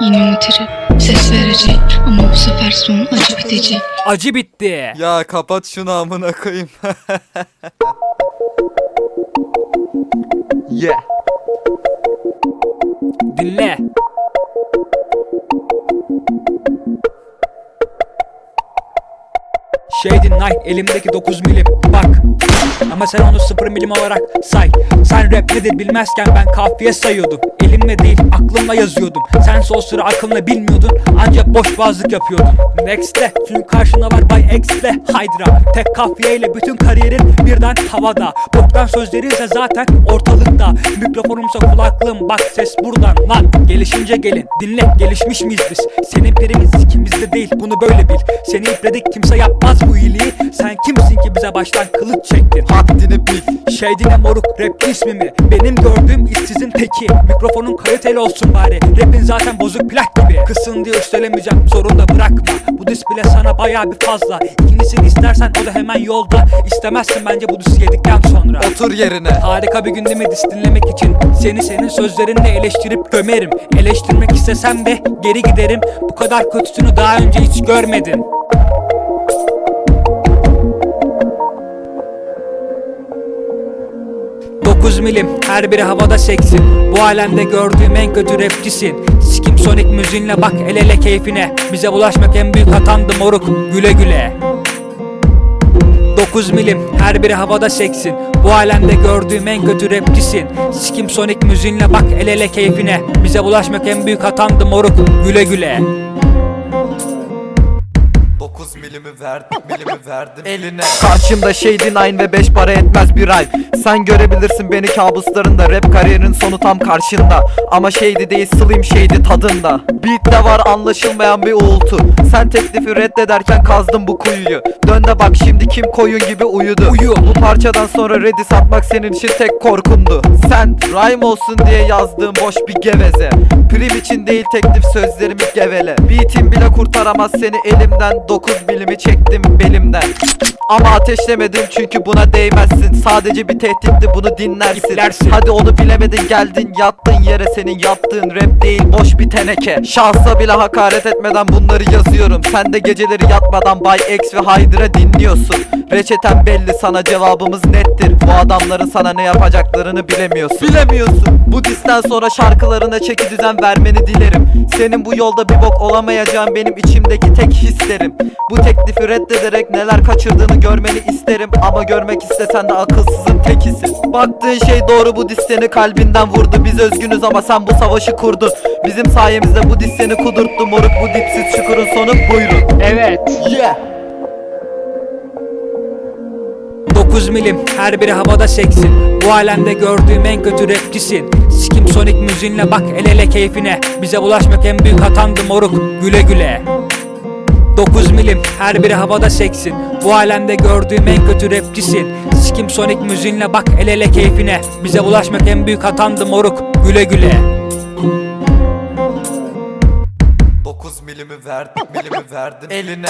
yönetici Ses verici ama bu sefer son acı bitici Acı bitti. Ya kapat şunu amına koyayım. yeah. Dinle. Şey dinle elimdeki 9 milim bak Ama sen onu 0 milim olarak say. Sen rap nedir bilmezken ben kafiye sayıyordum. Elimle değil aklımla yazıyordum. Sen o sıra aklınla bilmiyordun Ancak boş boğazlık yapıyordun. Next'te çünkü karşında var Bay X'le Hydra. Tek kafiyeyle bütün kariyerin birden havada. Boktan sözleri ise zaten ortalıkta. Mikrofonumsa kulaklığım bak ses buradan. Lan Gelişince gelin. Dinle gelişmiş miyiz biz? Senin pirimiz ikimizde değil. Bunu böyle bil. Seni ipredik kimse yapmaz bu iyiliği. Sen kimsin ki bize baştan kılıç çektin Haddini bil. şey dine moruk rap ismimi Benim gördüğüm işsizin teki Mikrofonun kaliteli olsun bari. Rapin zaten bozuk plak gibi. Kısın diye üstelemeyeceğim sorun da bırakma. Bu dis bile sana baya bir fazla. İkincisini istersen o da hemen yolda. İstemezsin bence bu disi yedikten sonra. Otur yerine. Harika bir gündemi dis dinlemek için Seni senin sözlerinle eleştirip gömerim. Eleştirmek istesem de geri giderim. Bu kadar kötüsünü daha önce hiç görmedin 9 milim. Her biri havada seksin. Bu alemde gördüğüm en kötü rapçisin. Sikim sonik müziğinle bak el ele keyfine. Bize bulaşmak en büyük hatamdı moruk. Güle güle. 9 milim. Her biri havada seksin. Bu alemde gördüğüm en kötü rapçisin. Sikim sonik müziğinle bak el ele keyfine. Bize bulaşmak en büyük hatamdı moruk. Güle güle verdim, milimi verdim eline. Karşımda Shady Nine ve 5 para etmez bir ay Sen görebilirsin beni kabuslarında. Rap kariyerin sonu tam karşında. Ama Shady değil Slim Shady tadında. Beat'te var anlaşılmayan bir uğultu. Sen teklifi reddederken kazdım bu kuyuyu. Dön de bak şimdi kim koyun gibi uyudu. Uyu. Bu parçadan sonra Red'i satmak senin için tek korkundu. Sen rhyme olsun diye yazdığın boş bir geveze. Prim için değil teklif sözlerimi gevele. Beat'im bile kurtaramaz seni elimden. 9 milimi çektim belimden ama ateşlemedim çünkü buna değmezsin. Sadece bir tehditti bunu dinlersin. İplersin. Hadi onu bilemedin geldin yattın yere. Senin yaptığın rap değil boş bir teneke. Şahsa bile hakaret etmeden bunları yazıyorum. Sen de geceleri yatmadan Bay X ve Hydra dinliyorsun. Reçeten belli sana cevabımız nettir. Bu adamların sana ne yapacaklarını bilemiyorsun. Bilemiyorsun. Bu disten sonra şarkılarına çeki düzen vermeni dilerim. Senin bu yolda bir bok olamayacağın benim içimdeki tek hislerim. Bu teklifi reddederek neler kaçırdığını görmeni isterim. Ama görmek istesen de akılsızın tekisin. Baktığın şey doğru bu seni kalbinden vurdu. Biz özgünüz ama sen bu savaşı kurdun. Bizim sayemizde bu seni kudurttu. Moruk bu dipsiz çukurun sonu buyurun. Evet. Yeah. 9 milim her biri havada seksin. Bu alemde gördüğüm en kötü rapçisin. Sikim sonik müziğinle bak el ele keyfine. Bize bulaşmak en büyük hatamdı moruk. Güle güle 9 milim her biri havada seksin. Bu alemde gördüğüm en kötü rapçisin. Sikim sonik müziğinle bak el ele keyfine. Bize bulaşmak en büyük hatamdı moruk. Güle güle. 9 milimi verdim, milimi verdim eline.